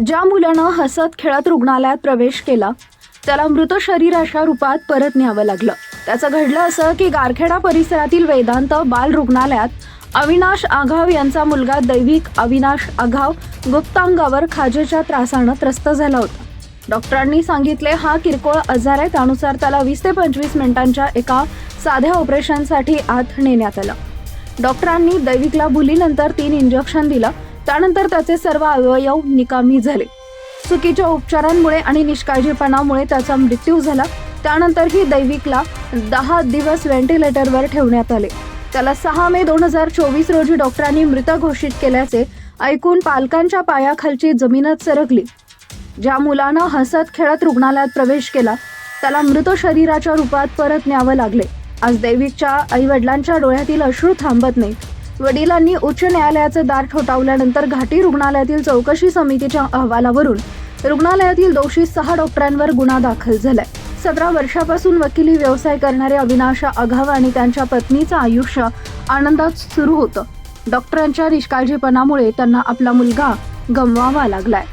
ज्या मुलानं हसत खेळत रुग्णालयात प्रवेश केला त्याला मृत शरीराच्या रूपात परत न्यावं लागलं. त्याचं घडलं असं की गारखेडा परिसरातील वेदांत बाल रुग्णालयात अविनाश आघाव यांचा मुलगा दैविक अविनाश आघाव गुप्तांगावर खाजेच्या त्रासानं त्रस्त झाला होता. डॉक्टरांनी सांगितले हा किरकोळ आजार आहे त्यानुसार त्याला वीस ते पंचवीस मिनिटांच्या एका साध्या ऑपरेशनसाठी आत नेण्यात आलं. डॉक्टरांनी दैविकला भुलीनंतर तीन इंजेक्शन दिलं त्यानंतर त्याचे सर्व अवयव निकामी झाले. चुकीच्या उपचारांमुळे आणि निष्काळजीपणामुळे त्याचा मृत्यू झाला. त्यानंतरही दैविकला दहा दिवस व्हेंटिलेटरवर ठेवण्यात आले. त्याला सहा मे दोन हजार चोवीस रोजी डॉक्टरांनी मृत घोषित केल्याचे ऐकून पालकांच्या पायाखालची जमीनच सरकली. ज्या मुलानं हसत खेळत रुग्णालयात प्रवेश केला त्याला मृत शरीराच्या रूपात परत न्यावं लागले. आज दैविकच्या आई वडिलांच्या डोळ्यातील अश्रू थांबत नाहीत. वडिलांनी उच्च न्यायालयाचे दार ठोठावल्यानंतर घाटी रुग्णालयातील चौकशी समितीच्या अहवालावरून रुग्णालयातील दोषी सहा डॉक्टरांवर गुन्हा दाखल झालाय. सतरा वर्षापासून वकिली व्यवसाय करणारे अविनाशा अघाव आणि त्यांच्या पत्नीचं आयुष्य आनंदात सुरू होतं. डॉक्टरांच्या निष्काळजीपणामुळे त्यांना आपला मुलगा गमवावा लागलाय.